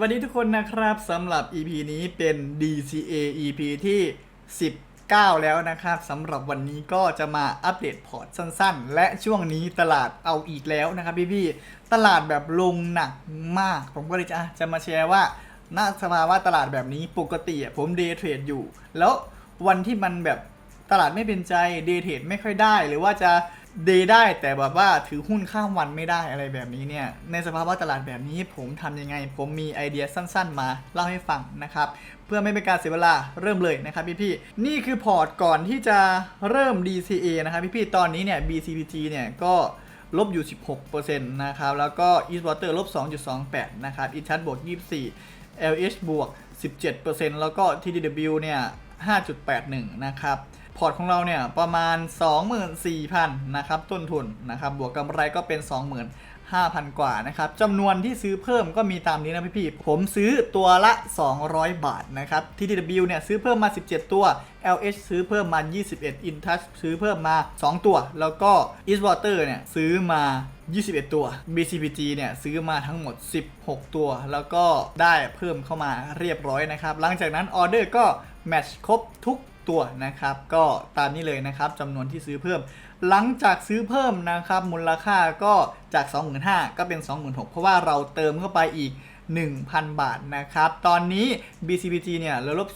วัสดีทุกคนนะครับสำหรับ EP นี้เป็น DCA EP ที่ 19 แล้วนะครับสำหรับวันนี้ก็จะมาอัปเดตพอร์ตสั้นๆ และช่วงนี้ตลาดเอาอีกแล้วนะครับพี่ๆตลาดแบบลงหนักมาก ผมก็เลยจะจะมาแชร์ว่าณสภาวะตลาดแบบนี้ปกติผมเดย์เทรดอยู่ แล้ววันที่มันแบบตลาดไม่เป็นใจเดย์เทรดไม่ค่อยได้ หรือว่าจะ ดย์ได้แต่แบบว่าถือหุ้นข้ามวันไม่ได้อะไรแบบนี้เนี่ย ในสภาวะตลาดแบบนี้ผมทำยังไง ผมมีไอเดียสั้นๆ มาเล่าให้ฟังนะครับ เพื่อไม่เป็นการเสียเวลาเริ่มเลยนะครับพี่ๆนี่คือพอร์ตก่อนที่จะเริ่ม DCA นะครับพี่ๆตอนนี้เนี่ย BCPG เนี่ยก็ลบอยู่ 16%นะครับ แล้วก็ Eastwater ลบ 2.28 นะครับ Inchat บวก 24 LH บวก 17%แล้วก็ TDW เนี่ย 5.81 นะครับ พอร์ตของเราเนี่ยประมาณ 24,000นะครับต้นทุนนะครับบวกกำไรก็เป็น 25,000 กว่านะครับจำนวนที่ซื้อเพิ่มก็มีตามนี้นะพี่ๆผมซื้อตัวละ 200 บาทนะครับ TTW เนี่ยซื้อเพิ่มมา 17 ตัว LH ซื้อเพิ่มมา 21 InTouch ซื้อเพิ่มมา 2 ตัว แล้วก็ Eastwater เนี่ยซื้อมา 21 ตัว BCPG เนี่ยซื้อมาทั้งหมด 16 ตัว แล้วก็ได้เพิ่มเข้ามาเรียบร้อยนะครับ หลังจากนั้นออเดอร์ก็แมทช์ครบทุก ตัวนะครับ ก็ตามนี้เลยนะครับจำนวนที่ซื้อเพิ่ม หลังจากซื้อเพิ่มนะครับ มูลค่าก็จาก 25,000ก็เป็น 26,000 เพราะว่าเราเติมเข้าไปอีก 1,000 บาทนะครับ ตอนนี้ BCPG เนี่ยเหลือลบ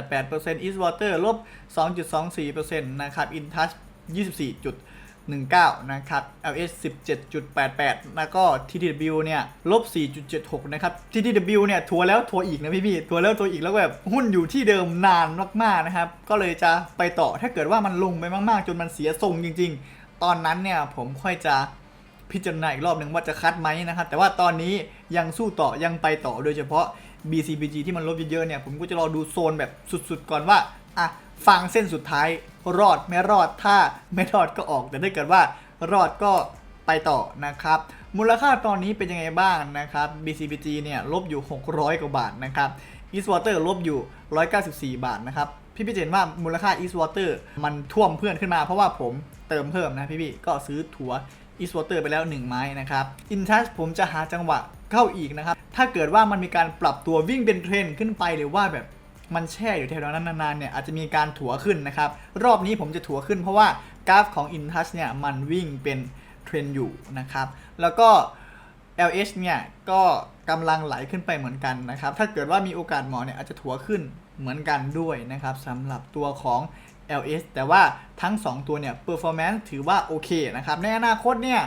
14.88% Eastwater ลบ 2.24%นะครับ InTouch 24. 19 นะครับ LS 17.88 แล้วก็ TTW เนี่ยลบ 4.76 นะครับ TTW เนี่ยทัวร์แล้วทัวร์อีกนะพี่ๆทัวร์แล้วทัวร์อีกแล้วแบบหุ้นอยู่ที่เดิมนานมากๆนะครับ ก็เลยจะไปต่อถ้าเกิดว่ามันลงไปมากๆ จนมันเสียทรงจริง ๆ ตอนนั้นเนี่ยผมค่อยจะพิจารณาอีกรอบหนึ่งว่าจะคัดไหมนะครับ แต่ว่าตอนนี้ยังสู้ต่อยังไปต่อโดยเฉพาะ BCBG ที่มันลบเยอะๆเนี่ยผมก็จะรอดูโซนแบบสุดๆก่อนว่าอะ ฟังเส้นสุดท้าย รอดไม่รอดถ้าไม่รอดก็ออก แต่ถ้าเกิดว่ารอดก็ไปต่อนะครับ มูลค่าตอนนี้เป็นยังไงบ้างนะครับ BCBG เนี่ยลบอยู่ 600 กว่าบาทนะครับ Eastwater ลบอยู่ 194 บาทนะครับ พี่พี่เจนว่ามูลค่า Eastwater มันท่วมเพื่อนขึ้นมาเพราะว่าผมเติมเพิ่มนะพี่พี่ก็ซื้อถั่ว Eastwater ไปแล้ว 1 ไม้นะครับ InTouch ผมจะหาจังหวะเข้าอีกนะครับ ถ้าเกิดว่ามันมีการปรับตัววิ่งเป็นเทรนขึ้นไปหรือว่าแบบ มันแช่อยู่แถวนั้นนานๆเนี่ยอาจจะมีการถัวขึ้นนะครับ รอบนี้ผมจะถัวขึ้นเพราะว่ากราฟของ InTouch เนี่ยมันวิ่งเป็นเทรนอยู่นะครับ แล้วก็ LH เนี่ยก็กำลังไหลขึ้นไปเหมือนกันนะครับ ถ้าเกิดว่ามีโอกาสหมอเนี่ยอาจจะถัวขึ้นเหมือนกันด้วยนะครับสำหรับตัวของ LS แต่ว่าทั้ง 2 ตัวเนี่ย performance ถือว่าโอเคนะครับ ในอนาคตเนี่ย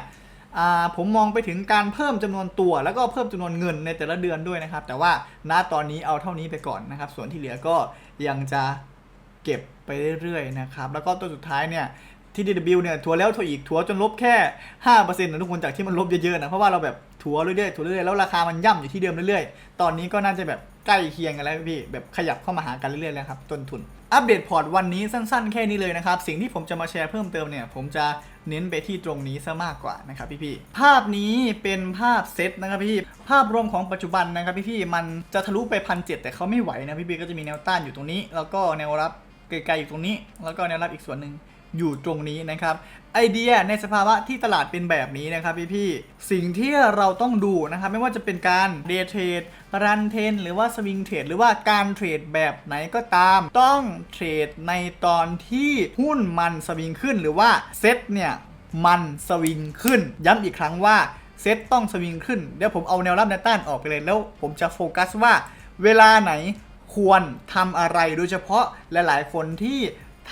ผมมองไปถึงการเพิ่มจำนวนตัว แล้วก็เพิ่มจำนวนเงินในแต่ละเดือนด้วยนะครับ แต่ว่าณตอนนี้เอาเท่านี้ไปก่อนนะครับ ส่วนที่เหลือก็ยังจะเก็บไปเรื่อยๆนะครับ แล้วก็ตัวสุดท้ายเนี่ยที่ DW เนี่ยถัวแล้วถัวอีกถัวจนลบแค่5%นะทุกคนจากที่มันลบเยอะๆนะเพราะว่าเราแบบ ถัวเรื่อยๆถัวเรื่อยๆแล้วราคามันย่ำอยู่ที่เดิมเรื่อยๆ ตอนนี้ก็น่าจะแบบใกล้เคียงกันแล้วพี่แบบขยับเข้ามาหากันเรื่อยๆแล้วครับต้นทุน อัปเดตพอร์ตวันนี้สั้นๆ แค่นี้เลยนะครับ สิ่งที่ผมจะมาแชร์เพิ่มเติมเนี่ยผมจะเน้นไปที่ตรงนี้ซะมากกว่านะครับพี่ๆภาพนี้เป็นภาพเซตนะครับพี่ภาพรวมของปัจจุบันนะครับพี่ๆมันจะทะลุไปพันเแต่เขาไม่ไหวนะพี่ๆก็จะมีแนวต้านอยู่ตรงนี้ แล้วก็แนวรับไกลๆอยู่ตรงนี้ แล้วก็แนวรับอีกส่วนหนึ่ง อยู่ตรงนี้นะครับไอเดียในสภาวะที่ตลาดเป็นแบบนี้นะครับพี่ๆสิ่งที่เราต้องดูนะครับไม่ว่าจะเป็นการเดย์เทรดรันเทนหรือว่าสวิงเทรดหรือว่าการเทรดแบบไหนก็ตาม ต้องเทรดในตอนที่หุ้นมันสวิงขึ้นหรือว่าเซ็ตเนี่ยมันสวิงขึ้น ย้ำอีกครั้งว่าเซ็ตต้องสวิงขึ้น เดี๋ยวผมเอาแนวรับแนวต้านออกไปเลยแล้วผมจะโฟกัสว่าเวลาไหนควรทำอะไรโดยเฉพาะหลาย ๆ คนที่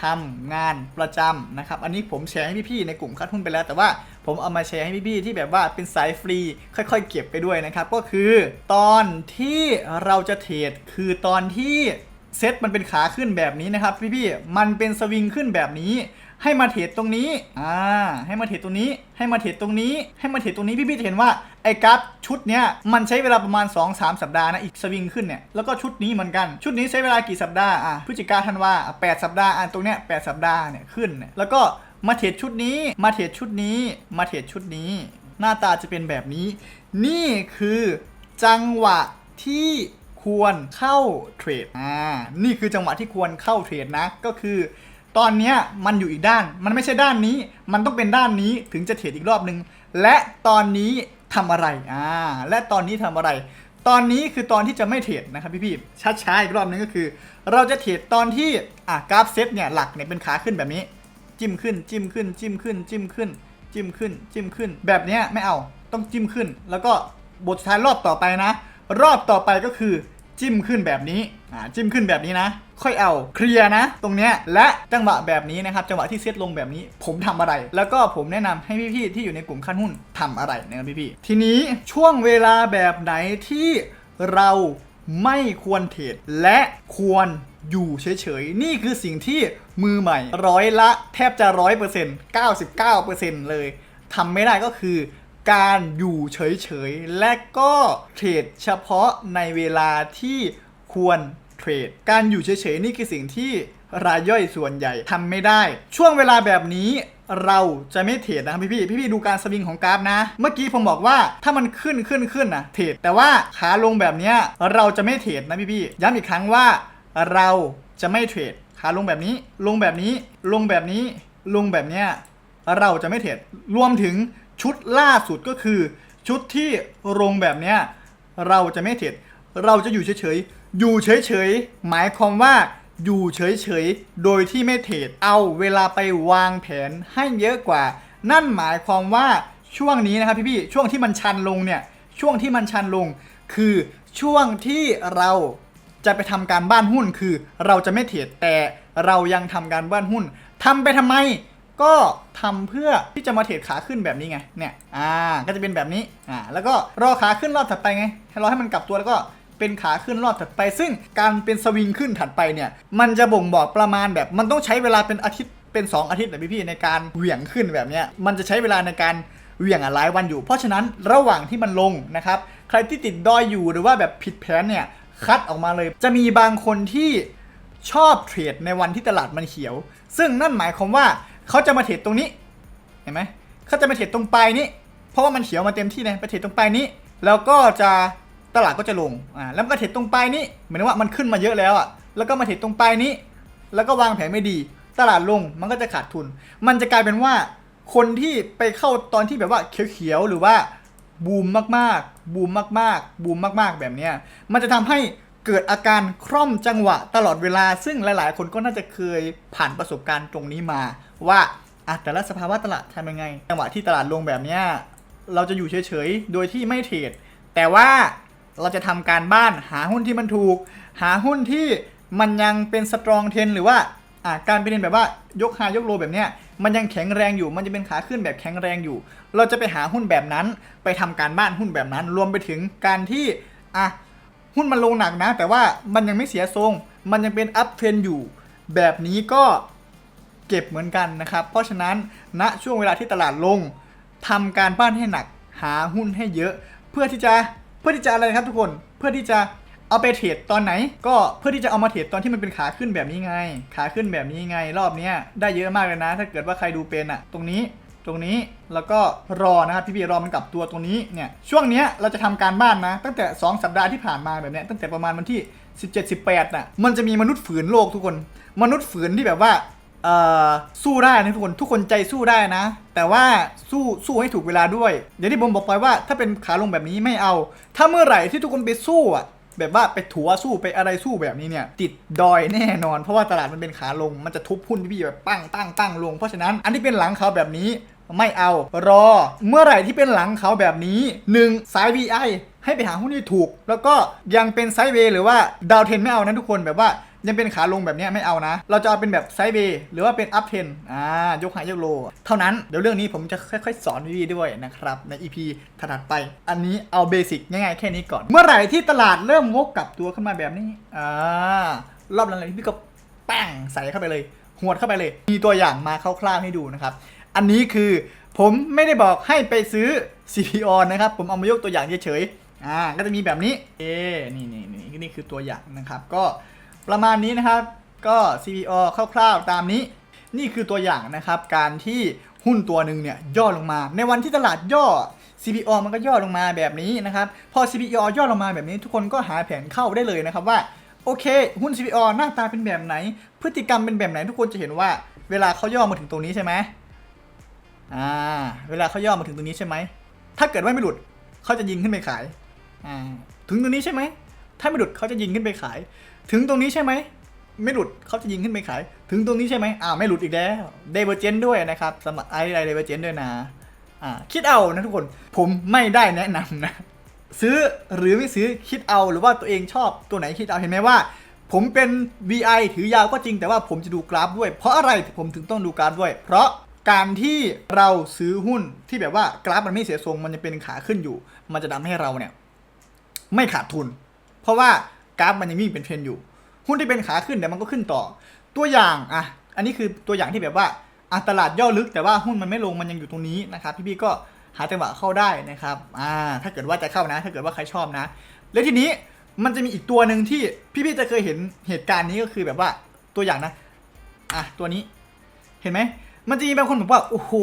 ทำงานประจำนะครับ อันนี้ผมแชร์ให้พี่ๆในกลุ่มคัดหุ้นไปแล้ว แต่ว่าผมเอามาแชร์ให้พี่ๆที่แบบว่าเป็นสายฟรี ค่อยๆ เก็บไปด้วยนะครับ ก็คือตอนที่เราจะเทรดคือตอนที่เซตมันเป็นขาขึ้นแบบนี้นะครับพี่ๆมันเป็นสวิงขึ้นแบบนี้ ให้มาเทรดตรงนี้ อ่า ให้มาเทรดตรงนี้ ให้มาเทรดตรงนี้ ให้มาเทรดตรงนี้ พี่ๆจะเห็นว่าไอ้กราฟชุดเนี้ยมันใช้เวลาประมาณ 2-3สัปดาห์นะอีกสวิงขึ้นเนี่ยแล้วก็ชุดนี้เหมือนกันชุดนี้ใช้เวลากี่สัปดาห์อะพฤศจิกาธันวาอะ8สัปดาห์อะตรงเนี้ย8สัปดาห์เนี่ยขึ้นเนี่ยแล้วก็มาเทรดชุดนี้ มาเทรดชุดนี้ มาเทรดชุดนี้ หน้าตาจะเป็นแบบนี้ นี่คือจังหวะที่ควรเข้าเทรดอ่านี่คือจังหวะที่ควรเข้าเทรดนะก็คือ ตอนเนี้ยมันอยู่อีกด้าน มันไม่ใช่ด้านนี้ มันต้องเป็นด้านนี้ถึงจะเทรดอีกรอบหนึ่งและตอนนี้ทำอะไรอ่าและตอนนี้ทำอะไร ตอนนี้คือตอนที่จะไม่เทรดนะครับพี่ๆช้าๆอีกรอบนึงก็คือ เราจะเทรดตอนที่อะกราฟเซตเนี่ยหลักเนี่ยเป็นขาขึ้นแบบนี้ จิ้มขึ้น จิ้มขึ้น จิ้มขึ้น จิ้มขึ้น จิ้มขึ้น จิ้มขึ้น แบบเนี้ยไม่เอาต้องจิ้มขึ้น แล้วก็บทสุดท้ายรอบต่อไปนะ รอบต่อไปก็คือจิ้มขึ้นแบบนี้ อ่าจิ้มขึ้นแบบนี้นะ ค่อยเอาเคลียร์นะ ตรงเนี้ยและจังหวะแบบนี้นะครับจังหวะที่เซตลงแบบนี้ ผมทำอะไร แล้วก็ผมแนะนำให้พี่ๆที่อยู่ในกลุ่มขั้นหุ้นทำอะไรนะครับพี่ๆทีนี้ช่วงเวลาแบบไหนที่เราไม่ควรเทรดและควรอยู่เฉยๆ นี่คือสิ่งที่มือใหม่ร้อยละแทบจะร้อยเปอร์เซ็นต์เก้าสิบเก้าเปอร์เซ็นต์เลยทำไม่ได้ก็คือการอยู่เฉยๆ และก็เทรดเฉพาะในเวลาที่ควร เทรด การอยู่เฉยๆนี่คือสิ่งที่รายย่อยส่วนใหญ่ทำไม่ได้ ช่วงเวลาแบบนี้เราจะไม่เทรดนะครับพี่พี่ๆพี่ๆดูการสวิงของกราฟนะ เมื่อกี้ผมบอกว่าถ้ามันขึ้นขึ้นขึ้นนะเทรดแต่ว่าขาลงแบบนี้เราจะไม่เทรดนะพี่พี่ๆย้ำอีกครั้งว่าเราจะไม่เทรดขาลงแบบนี้ ลงแบบนี้ ลงแบบนี้ ลงแบบเนี้ยเราจะไม่เทรดรวมถึงชุดล่าสุดก็คือ ชุดที่ลงแบบเนี้ยเราจะไม่เทรดเราจะอยู่เฉยๆ อยู่เฉยๆ หมายความว่าอยู่เฉยๆ โดยที่ไม่เทรดเอาเวลาไปวางแผนให้เยอะกว่า นั่นหมายความว่าช่วงนี้นะครับพี่ๆช่วงที่มันชันลงเนี่ยช่วงที่มันชันลง คือช่วงที่เราจะไปทำการบ้านหุ้นคือ เราจะไม่เทรดแต่เรายังทำการบ้านหุ้นทำไปทำไมก็ทำเพื่อที่จะมาเทรดขาขึ้นแบบนี้ไงเนี่ยอ่าก็จะเป็นแบบนี้อ่าแล้วก็รอขาขึ้นรอบถัดไปไงให้รอให้มันกลับตัวแล้วก็ เป็นขาขึ้นรอบถัดไป ซึ่งการเป็นสวิงขึ้นถัดไปเนี่ย มันจะบ่งบอกประมาณแบบ มันต้องใช้เวลาเป็นอาทิตย์เป็น 2 อาทิตย์นะพี่ๆในการเหวี่ยงขึ้นแบบเนี้ยมันจะใช้เวลาในการเหวี่ยงหลายวันอยู่ เพราะฉะนั้นระหว่างที่มันลงนะครับ ใครที่ติดดอยอยู่หรือว่าแบบผิดแผนเนี่ยคัดออกมาเลย จะมีบางคนที่ชอบเทรดในวันที่ตลาดมันเขียว ซึ่งนั่นหมายความว่าเขาจะมาเทรดตรงนี้ เห็นไหมเขาจะมาเทรดตรงปลายนี้ เพราะว่ามันเขียวมาเต็มที่เลยไปเทรดตรงปลายนี้ แล้วก็จะ ตลาดก็จะลงอ่าแล้วมันก็เทรดตรงปลายนี้เหมือนว่ามันขึ้นมาเยอะแล้วอะแล้วก็มาเทรดตรงปลายนี้ แล้วก็วางแผนไม่ดี ตลาดลงมันก็จะขาดทุน มันจะกลายเป็นว่าคนที่ไปเข้าตอนที่แบบว่าเขียวๆหรือว่าบูมมากๆ บูมมากๆ บูมมากๆ แบบเนี้ย มันจะทำให้เกิดอาการคล่อมจังหวะตลอดเวลา ซึ่งหลาย ๆ คนก็น่าจะเคยผ่านประสบการณ์ตรงนี้มา ว่าอะแต่ละสภาวะตลาดทำยังไง จังหวะที่ตลาดลงแบบเนี้ย เราจะอยู่เฉย ๆ โดยที่ไม่เทรด แต่ว่า เราจะทำการบ้านหาหุ้นที่มันถูก หาหุ้นที่มันยังเป็นสตรองเทนหรือว่าการเป็นแบบว่ายกไฮยกโลแบบเนี้ยมันยังแข็งแรงอยู่ มันจะเป็นขาขึ้นแบบแข็งแรงอยู่ เราจะไปหาหุ้นแบบนั้น ไปทำการบ้านหุ้นแบบนั้น รวมไปถึงการที่อะหุ้นมันลงหนักนะ แต่ว่ามันยังไม่เสียทรง มันยังเป็นอัพเทรนอยู่ แบบนี้ก็เก็บเหมือนกันนะครับ เพราะฉะนั้นณช่วงเวลาที่ตลาดลงทำการบ้านให้หนัก หาหุ้นให้เยอะ เพื่อที่จะ เพื่อที่จะอะไรครับทุกคนเพื่อที่จะเอาไปเทรดตอนไหน ก็เพื่อที่จะเอามาเทรดตอนที่มันเป็นขาขึ้นแบบนี้ไง ขาขึ้นแบบนี้ไง รอบเนี้ยได้เยอะมากเลยนะ ถ้าเกิดว่าใครดูเป็นอะตรงนี้ตรงนี้แล้วก็รอนะครับพี่พี่รอมันกลับตัวตรงนี้เนี่ยช่วงเนี้ยเราจะทำการบ้านนะ ตั้งแต่ 2 สัปดาห์ที่ผ่านมาแบบเนี้ยตั้งแต่ประมาณวันที่ 17 18น่ะมันจะมีมนุษย์ฝืนโลกทุกคน มนุษย์ฝืนที่แบบว่า เอ่อสู้ได้นะทุกคนทุกคนใจสู้ได้นะ แต่ว่าสู้สู้ให้ถูกเวลาด้วยอย่างที่ผมบอกไปว่าถ้าเป็นขาลงแบบนี้ไม่เอา ถ้าเมื่อไหร่ที่ทุกคนไปสู้อะแบบว่าไปถัวสู้ไปอะไรสู้แบบนี้เนี่ย ติดดอยแน่นอน เพราะว่าตลาดมันเป็นขาลง มันจะทุบหุ้นพี่ๆแบบปั้งตั้งตั้งลง เพราะฉะนั้นอันที่เป็นหลังเขาแบบนี้ไม่เอา รอ เมื่อไหร่ที่เป็นหลังเขาแบบนี้หนึ่งสาย VI ให้ไปหาหุ้นที่ถูก แล้วก็ยังเป็นไซด์เวย์หรือว่าดาวเทนไม่เอานะทุกคนแบบว่า ยังเป็นขาลงแบบนี้ไม่เอานะ เราจะเอาเป็นแบบไซด์เวย์หรือว่าเป็นอัพเทนอ่ายกหายกโล เท่านั้นเดี๋ยวเรื่องนี้ผมจะค่อยๆ สอนพี่ๆด้วยนะครับ ใน EP ถัดไป อันนี้เอาเบสิกง่ายๆแค่นี้ก่อน เมื่อไหร่ที่ตลาดเริ่มงกกลับตัวขึ้นมาแบบนี้อ่ารอบนั้นเลยพี่ก็แป้งใส่เข้าไปเลยหวดเข้าไปเลย มีตัวอย่างมาคร่าวๆให้ดูนะครับ อันนี้คือผมไม่ได้บอกให้ไปซื้อ CPO นะครับ ผมเอามายกตัวอย่างเฉยๆอ่าก็จะมีแบบนี้ เอ๊นี่นี่นี่นี่คือตัวอย่างนะครับ ก็ ประมาณนี้นะครับ ก็ CPO คร่าวๆตามนี้ นี่คือตัวอย่างนะครับ การที่หุ้นตัวหนึ่งเนี่ยย่อลงมา ในวันที่ตลาดย่อ CPO มันก็ย่อลงมาแบบนี้นะครับ พอ CPO ย่อลงมาแบบนี้ ทุกคนก็หาแผนเข้าได้เลยนะครับว่าโอเค หุ้น CPO หน้าตาเป็นแบบไหน พฤติกรรมเป็นแบบไหนทุกคนจะเห็นว่า เวลาเขาย่อมาถึงตรงนี้ใช่ไหมอ่า เวลาเขาย่อมาถึงตรงนี้ใช่ไหม ถ้าเกิดว่าไม่หลุดเขาจะยิงขึ้นไปขาย อ่า ถึงตรงนี้ใช่ไหม ถ้าไม่หลุดเขาจะยิงขึ้นไปขาย ถึงตรงนี้ใช่ไหม ไม่หลุดเขาจะยิงขึ้นไปขาย ถึงตรงนี้ใช่ไหมอ้าไม่หลุดอีกแล้วเดเวอร์เจนด้วยนะครับ สมัครไอไอเดเวอร์เจนด้วยนะอ่าคิดเอานะทุกคนผมไม่ได้แนะนำนะ ซื้อหรือไม่ซื้อคิดเอาหรือว่าตัวเองชอบตัวไหนคิดเอาเห็นไหมว่า ผมเป็น VI ถือยาวก็จริงแต่ว่าผมจะดูกราฟด้วย เพราะอะไรผมถึงต้องดูกราฟด้วย เพราะการที่เราซื้อหุ้นที่แบบว่ากราฟมันไม่เสียทรงมันจะเป็นขาขึ้นอยู่ มันจะทำให้เราเนี่ย ไม่ขาดทุน เพราะว่า กราฟมันยังวิ่งเป็นเทรนอยู่ หุ้นที่เป็นขาขึ้นเดี๋ยวมันก็ขึ้นต่อ ตัวอย่างอะอันนี้คือตัวอย่างที่แบบว่าอะตลาดย่อลึกแต่ว่าหุ้นมันไม่ลงมันยังอยู่ตรงนี้นะครับพี่ๆก็หาจังหวะเข้าได้นะครับอ่าถ้าเกิดว่าจะเข้านะ ถ้าเกิดว่าใครชอบนะ แล้วทีนี้มันจะมีอีกตัวหนึ่งที่พี่ๆจะเคยเห็นเหตุการณ์นี้ก็คือแบบว่าตัวอย่างนะอะตัวนี้เห็นไหม มันจะมีบางคนบอกว่า โอ้โห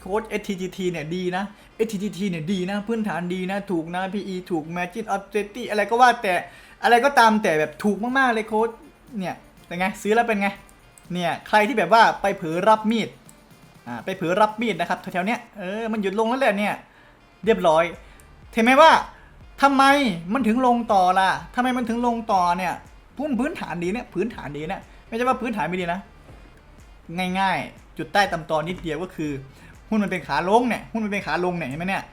โค้ด STGT เนี่ยดีนะ STGT เนี่ยดีนะ พื้นฐานดีนะ ถูกนะ PE ถูก Margin of Safety อะไรก็ว่าแต่อะไรก็ตามแต่แบบถูกมากๆเลยโค้ดเนี่ยเป็นไง ซื้อแล้วเป็นไง เนี่ยใครที่แบบว่าไปเผลอรับมีดอ่าไปเผลอรับมีดนะครับแถวๆเนี้ยเออมันหยุดลงแล้วแหละเนี่ยเรียบร้อยเห็นไหมว่าทำไมมันถึงลงต่อล่ะทำไมมันถึงลงต่อเนี่ยพื้นพื้นฐานดีเนี่ยพื้นฐานดีเนี่ยไม่ใช่ว่าพื้นฐานไม่ดีนะ ง่ายๆ จุดใต้ตำตอนนิดเดียวก็คือ หุ้นมันเป็นขาลงเนี่ยหุ้นมันเป็นขาลงเนี่ยเห็นไหมเนี่ย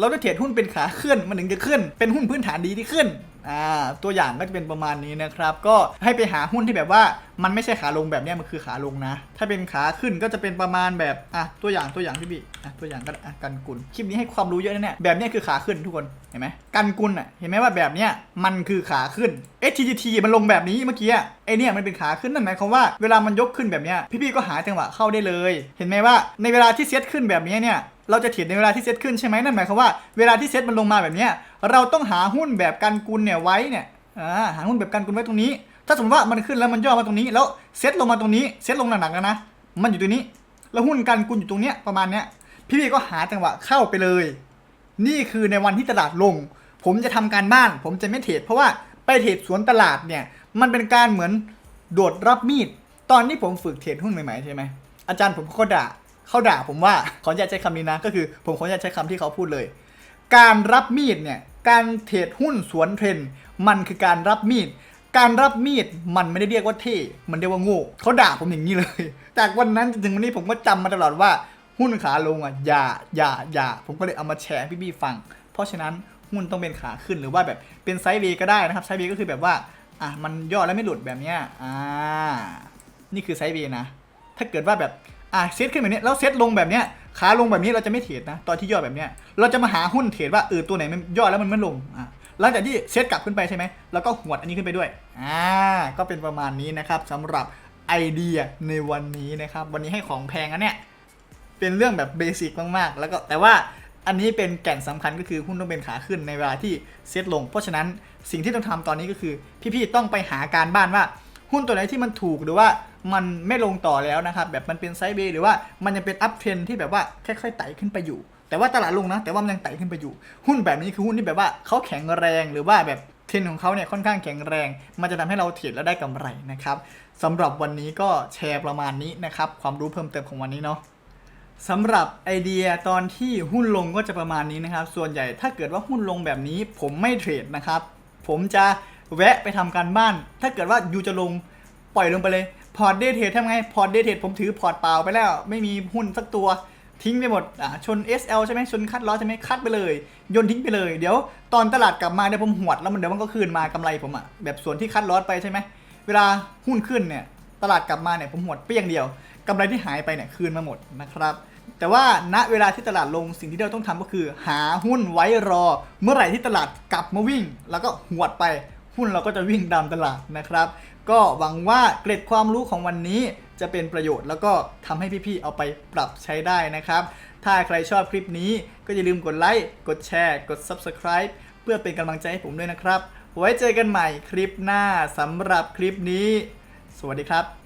เราจะเทรดหุ้นเป็นขาขึ้นมันถึงจะขึ้น เป็นหุ้นพื้นฐานดีที่ขึ้นอ่าตัวอย่างก็จะเป็นประมาณนี้นะครับก็ให้ไปหาหุ้นที่แบบว่ามันไม่ใช่ขาลงแบบนี้มันคือขาลงนะ ถ้าเป็นขาขึ้นก็จะเป็นประมาณแบบอะตัวอย่างตัวอย่างพี่บีอะตัวอย่างก็อะกันกุลคลิปนี้ให้ความรู้เยอะนะเนี่ยแบบนี้คือขาขึ้นทุกคนเห็นไหมกันกุลอะเห็นไหมว่าแบบเนี้ยมันคือขาขึ้น STGT มันลงแบบนี้เมื่อกี้อะไอเนี่ยมันเป็นขาขึ้นนั่นหมายความว่าเวลามันยกขึ้นแบบเนี้ยพี่ๆก็หาจังหวะเข้าได้เลย เห็นไหมว่าในเวลาที่เซตขึ้นแบบนี้เนี่ย เราจะเทรดในเวลาที่เซตขึ้นใช่ไหมนั่นหมายความว่าเวลาที่เซตมันลงมาแบบนี้เราต้องหาหุ้นแบบกันกุลเนี่ยไว้เนี่ยหาหุ้นแบบกันกุลไว้ตรงนี้ ถ้าสมมติว่ามันขึ้นแล้วมันย่อมาตรงนี้ แล้วเซตลงมาตรงนี้เซตลงหนักๆแล้วนะมันอยู่ตรงนี้ แล้วหุ้นกันกุลอยู่ตรงเนี้ยประมาณเนี้ยพี่ๆก็หาจังหวะเข้าไปเลย นี่คือในวันที่ตลาดลง ผมจะทำการบ้าน ผมจะไม่เทรดเพราะว่าไปเทรดสวนตลาดเนี่ยมันเป็นการเหมือนโดดรับมีด ตอนที่ผมฝึกเทรดหุ้นใหม่ๆใช่ไหมอาจารย์ผมเขาด่า เขาด่าผมว่าขออนุญาตใช้คำนี้นะ ก็คือผมขออนุญาตใช้คำที่เขาพูดเลย การรับมีดเนี่ยการเทรดหุ้นสวนเทรนมันคือการรับมีด การรับมีดมันไม่ได้เรียกว่าเท่มันเรียกว่าโง่เขาด่าผมอย่างนี้เลย จากวันนั้นจนถึงวันนี้ผมก็จำมาตลอดว่าหุ้นขาลงอะอย่าอย่าอย่าผมก็เลยเอามาแชร์ให้พี่ๆฟัง เพราะฉะนั้นหุ้นต้องเป็นขาขึ้นหรือว่าแบบเป็นไซด์เวย์ก็ได้นะครับไซด์เวย์ก็คือแบบว่าอะมันย่อแล้วไม่หลุดแบบเนี้ยอ่านี่คือไซด์เวย์นะ ถ้าเกิดว่าแบบ อะเซตขึ้นแบบนี้แล้วเซตลงแบบเนี้ยขาลงแบบนี้เราจะไม่เทรดนะตอนที่ย่อแบบเนี้ยเราจะมาหาหุ้นเทรดว่าเออตัวไหนมันย่อแล้วมันไม่ลงอะหลังจากที่เซตกลับขึ้นไปใช่ไหมแล้วก็หวดอันนี้ขึ้นไปด้วยอ่าก็เป็นประมาณนี้นะครับสำหรับไอเดียในวันนี้นะครับ วันนี้ให้ของแพงนะเนี่ยเป็นเรื่องแบบเบสิกมากๆ แล้วก็แต่ว่าอันนี้เป็นแก่นสำคัญก็คือหุ้นต้องเป็นขาขึ้นในเวลาที่เซตลง เพราะฉะนั้นสิ่งที่ต้องทำตอนนี้ก็คือ พี่ๆต้องไปหาการบ้านว่าหุ้นตัวไหนที่มันถูกหรือว่า มันไม่ลงต่อแล้วนะครับแบบมันเป็นไซด์เวย์หรือว่ามันยังเป็นอัพเทรนที่แบบว่าค่อยๆไต่ขึ้นไปอยู่ แต่ว่าตลาดลงนะ แต่ว่ามันยังไต่ขึ้นไปอยู่ หุ้นแบบนี้คือหุ้นที่แบบว่าเขาแข็งแรงหรือว่าแบบเทรนของเขาเนี่ยค่อนข้างแข็งแรง มันจะทำให้เราเทรดแล้วได้กำไรนะครับสำหรับวันนี้ก็แชร์ประมาณนี้นะครับความรู้เพิ่มเติมของวันนี้เนาะสำหรับไอเดียตอนที่หุ้นลงก็จะประมาณนี้นะครับ ส่วนใหญ่ถ้าเกิดว่าหุ้นลงแบบนี้ ผมไม่เทรดนะครับ ผมจะแวะไปทำการบ้าน ถ้าเกิดว่ายูจะลงปล่อยลงไปเลย พอร์ตเดย์เทรดทำไง พอร์ตเดย์เทรดผมถือพอร์ตเปล่าไปแล้ว ไม่มีหุ้นสักตัวทิ้งไปหมดอ่าชน SL ใช่ไหมชนคัดล้อใช่ไหมคัดไปเลยโยนทิ้งไปเลย เดี๋ยวตอนตลาดกลับมาเนี่ยผมหวดแล้วมันเดี๋ยวมันก็คืนมากำไรผมอะแบบส่วนที่คัดล้อไปใช่ไหมเวลาหุ้นขึ้นเนี่ยตลาดกลับมาเนี่ยผมหวดเปี้ยงเดียวกำไรที่หายไปเนี่ยคืนมาหมดนะครับ แต่ว่าณเวลาที่ตลาดลงสิ่งที่เราต้องทำก็คือ หาหุ้นไว้รอ เมื่อไหร่ที่ตลาดกลับมาวิ่ง แล้วก็หวดไปหุ้นเราก็จะวิ่งตามตลาดนะครับ ก็หวังว่าเกร็ดความรู้ของวันนี้จะเป็นประโยชน์แล้วก็ทำให้พี่ๆเอาไปปรับใช้ได้นะครับ ถ้าใครชอบคลิปนี้ก็อย่าลืมกดไลค์ กดแชร์ กด Subscribe เพื่อเป็นกำลังใจให้ผมด้วยนะครับ ไว้เจอกันใหม่คลิปหน้าสำหรับคลิปนี้ สวัสดีครับ